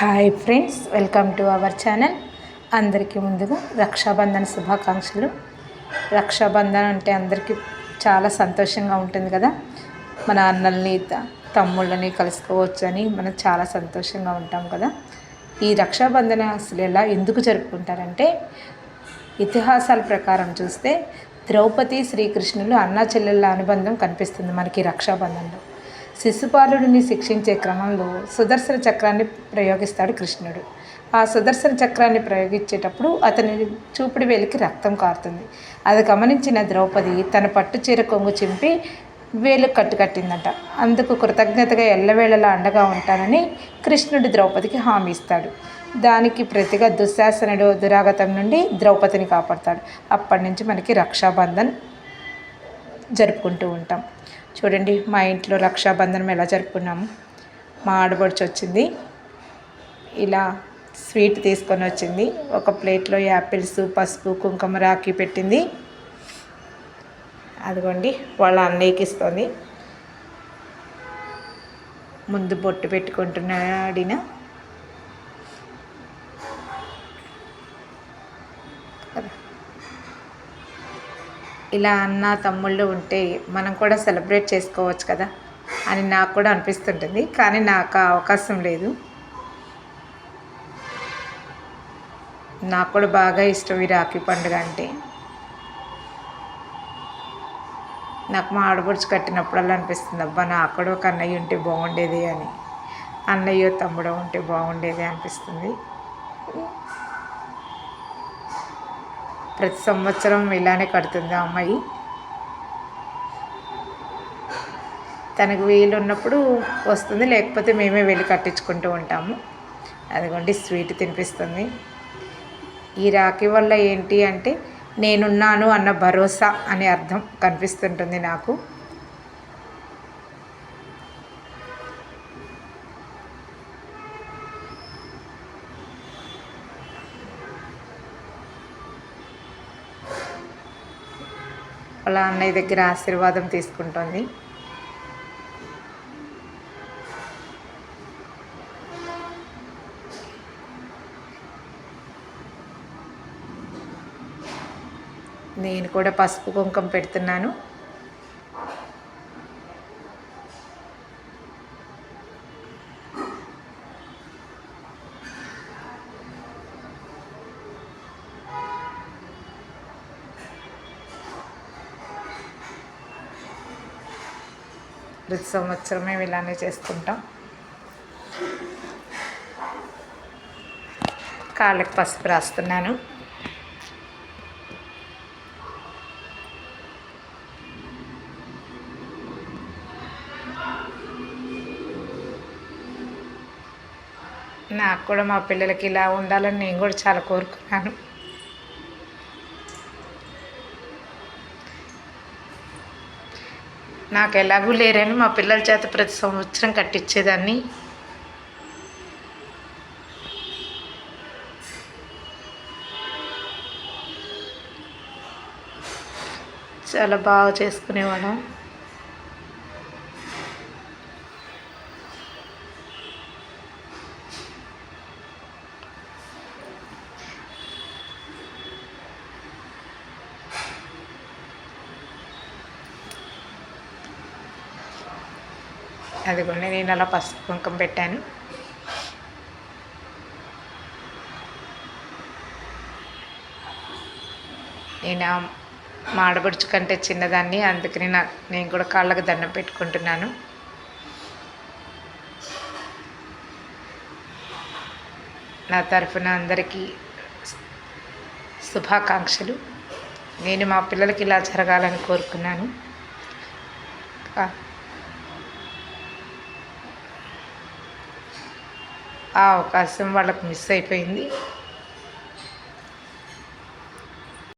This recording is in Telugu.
Hi friends welcome to our channel అందరికీ ముందుగా రక్షాబంధన శుభాకాంక్షలు. రక్షాబంధన అంటే అందరికీ చాలా సంతోషంగా ఉంటుంది కదా. మన అన్నల్ని తమ్ముళ్ళని కలుసుకోవచ్చు అని మనం చాలా సంతోషంగా ఉంటాం కదా. ఈ రక్షాబంధన అసలు ఎలా ఎందుకు జరుపుకుంటారంటే ఇతిహాసాల ప్రకారం చూస్తే ద్రౌపది శ్రీకృష్ణులు అన్నా చెల్లెళ్ళ అనుబంధం కనిపిస్తుంది మనకి రక్షాబంధంలో. శిశుపాలుడిని శిక్షించే క్రమంలో సుదర్శన చక్రాన్ని ప్రయోగిస్తాడు కృష్ణుడు. ఆ సుదర్శన చక్రాన్ని ప్రయోగించేటప్పుడు అతని చూపుడు వేలికి రక్తం కారుతుంది. అది గమనించిన ద్రౌపది తన పట్టు చీర కొంగు చింపి వేలు కట్టుకట్టిందట. అందుకు కృతజ్ఞతగా ఎల్లవేళలా అండగా ఉంటానని కృష్ణుడు ద్రౌపదికి హామీ ఇస్తాడు. దానికి ప్రతిగా దుశ్శాసనుడు దురాగతం నుండి ద్రౌపదిని కాపాడతాడు. అప్పటి నుంచి మనకి రక్షాబంధన్ జరుపుకుంటూ ఉంటాం. చూడండి మా ఇంట్లో రక్షాబంధనం ఎలా జరుపుకున్నాము. మా ఆడబడుచు వచ్చింది. ఇలా స్వీట్ తీసుకొని వచ్చింది. ఒక ప్లేట్లో యాపిల్స్ పసుపు కుంకుమ రాఖీ పెట్టింది. అదిగోండి వాళ్ళ అన్నయ్యకి ఇస్తుంది. ముందు బొట్టు పెట్టుకుంటున్నాడిన ఇలా అన్న తమ్ముళ్ళు ఉంటే మనం కూడా సెలబ్రేట్ చేసుకోవచ్చు కదా అని నాకు కూడా అనిపిస్తుంటుంది. కానీ నాకు ఆ అవకాశం లేదు. నాకు కూడా బాగా ఇష్టం ఈ రాఖీ పండుగ అంటే. నాకు మా ఆడపడుచు కట్టినప్పుడల్లా అనిపిస్తుంది అబ్బా నాకు కూడా ఒక అన్నయ్య ఉంటే బాగుండేది అని. అన్నయ్య తమ్ముడు ఉంటే బాగుండేది అనిపిస్తుంది. ప్రతి సంవత్సరం ఇలానే కడుతుంది ఆ అమ్మాయి. తనకు వీలు ఉన్నప్పుడు వస్తుంది లేకపోతే మేమే వెళ్ళి కట్టించుకుంటూ ఉంటాము. అదిగోండి స్వీట్ తినిపిస్తుంది. ఈ రాఖీ వల్ల ఏంటి అంటే నేనున్నాను అన్న భరోసా అనే అర్థం కనిపిస్తుంటుంది నాకు. వాళ్ళ అన్నయ్య దగ్గర ఆశీర్వాదం తీసుకుంటుంది. నేను కూడా పసుపు కుంకుమ పెడుతున్నాను. ప్రతి సంవత్సరం మేము ఇలానే చేసుకుంటాం. కాళ్ళకి పసుపు రాస్తున్నాను. నాకు కూడా మా పిల్లలకి ఇలా ఉండాలని నేను కూడా చాలా కోరుకున్నాను. నాకు ఎలాగూ లేరని మా పిల్లల చేత ప్రతి సంవత్సరం కట్టించేదాన్ని. చాలా బాగా చేసుకునేవాళ్ళం. అదిగోండి నేను అలా పసుపు కుంకుమ పెట్టాను. నేను మాడబడుచు కంటే చిన్నదాన్ని అందుకని నా నేను కూడా కాళ్ళకు దండం పెట్టుకుంటున్నాను. నా తరఫున అందరికీ శుభాకాంక్షలు. నేను మా పిల్లలకి ఇలా జరగాలని కోరుకున్నాను. ఆ అవకాశం వాళ్ళకు మిస్ అయిపోయింది.